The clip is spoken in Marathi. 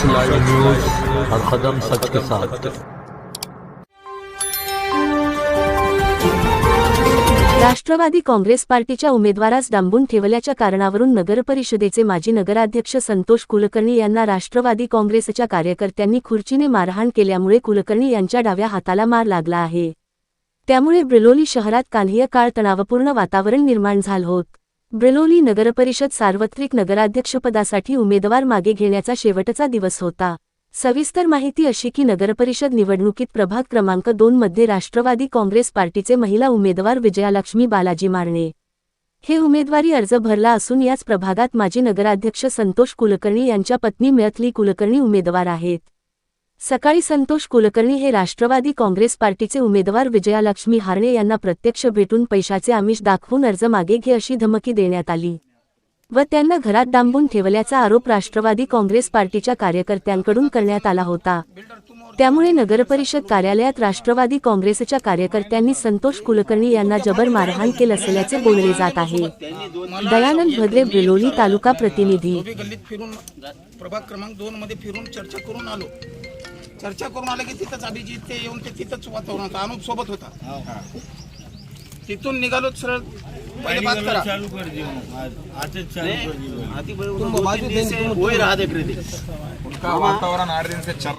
सच लाइव न्यूज हर कदम सच के साथ। राष्ट्रवादी काँग्रेस पार्टीच्या उमेदवारास डांबून ठेवल्याच्या कारणावरून नगरपरिषदेचे माजी नगराध्यक्ष संतोष कुलकर्णी यांना राष्ट्रवादी काँग्रेसच्या कार्यकर्त्यांनी खुर्चीने मारहाण केल्यामुळे कुलकर्णी यांच्या डाव्या हाताला मार लागला आहे. त्यामुळे ब्रिलोली शहरात कान्हीय काळ तणावपूर्ण वातावरण निर्माण झालं होतं. ब्रिलोली नगरपरिषद सार्वत्रिक नगराध्यक्षपदासाठी उमेदवार मागे घेण्याचा शेवटचा दिवस होता. सविस्तर माहिती अशी की नगरपरिषद निवडणुकीत प्रभाग क्रमांक दोन मध्ये राष्ट्रवादी काँग्रेस पार्टीचे महिला उमेदवार विजयालक्ष्मी बालाजी मारणे. हे उमेदवारी अर्ज भरला असून याच प्रभागात माजी नगराध्यक्ष संतोष कुलकर्णी यांच्या पत्नी मिळतली कुलकर्णी उमेदवार आहेत. सकाळी संतोष कुलकर्णी हे राष्ट्रवादी काँग्रेस पार्टीचे उमेदवार विजयालक्ष्मी हारणे यांना प्रत्यक्ष भेटून पैशाचे आमिष दाखवून अर्ज मागे घे अशी धमकी देण्यात आली. व त्यांना घरात डांबून ठेवल्याचा आरोप राष्ट्रवादी काँग्रेस पार्टीच्या कार्यकर्त्यांकडून करण्यात आला होता. त्यामुळे नगरपरिषद कार्यालयात राष्ट्रवादी काँग्रेसच्या कार्यकर्त्यांनी संतोष कुलकर्णी यांना जबर मारहाण केलं असल्याचे बोलले जात आहे. दयानंद भद्रे बिलोली तालुका प्रतिनिधी. प्रभाग क्रमांक दोन मध्ये फिरून चर्चा करून आलो. चर्चा करून आलं की तिथंच अभिजित ते येऊन ते तिथंच वातावरण होतं अनुप सोबत होता. तिथून निघालो सरळ पहिले बात करा चालू कर दियो आज आजच चालू कर दियो तुम बाजू देन वही रहा देख रहे थे उनका वातावरण आठ दिन से चल